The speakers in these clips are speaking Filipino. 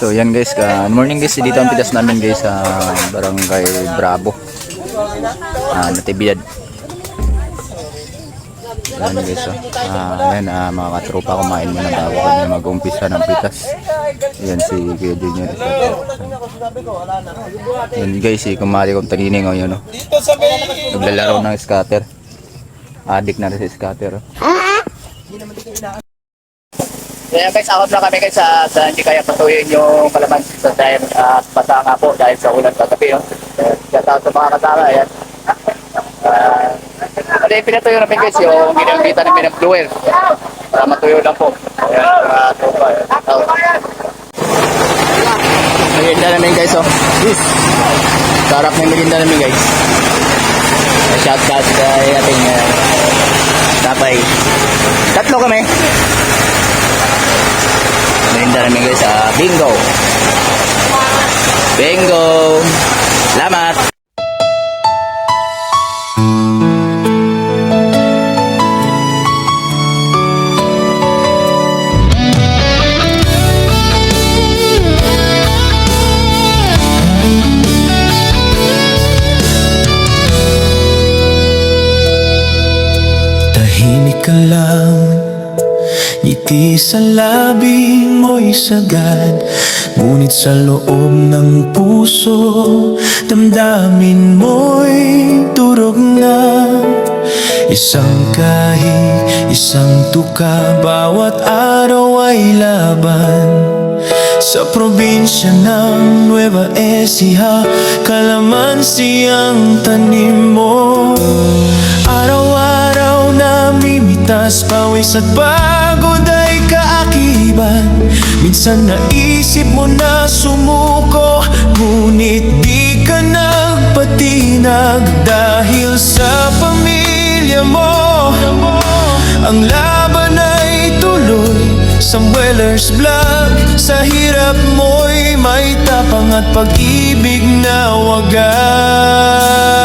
So yan guys, good morning guys, dito ang pitas namin guys sa barangay Bravo. Ah, Natividad. Yan guys, oh. Ah, yan, ah, mga katropa kumain muna bago kami mag-umpisa ng pitas. Yan si Kuya Junior. Yan guys, si kumari kong tanining oh, yun oh. Naglalaro ng scatter. Adik na rin si scatter. oh. Kaya guys, akot na kami guys sa, sa hindi kaya patuyin yung kalamansi sa dahil at basa nga po dahil sa ulan kagabi. No? Kaya sa mga kasama, ayan. Uh, ano yung pinatuyo namin guys, yung ginamita namin ng blower. Para matuyo lang po. Ayan, mga tropa. ayan. Merienda namin guys, oh. Yes. Sarap ng merienda namin guys. Shout out kay ating uh, tapay. Tatlo kami. Merienda namin guys sa bingo. Bingo. Salamat. Tahimik ka lang Ngiti sa labi mo'y sagad Ngunit sa loob ng puso Damdamin mo'y durog na. Isang kahig, isang tuka Bawat araw ay laban. Sa probinsya ng Nueva Ecija Kalamansi ang tanim mo namimitas Pawis at pagod ay kaakibat. Minsan naisip mo na sumuko Ngunit di ka nagpatinag. Dahil sa pamilya mo Ang laban ay tuloy. Samuelers Vlog Sa hirap mo'y may tapang at pag-ibig na wagas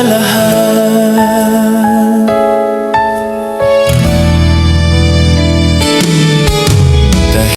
ilaha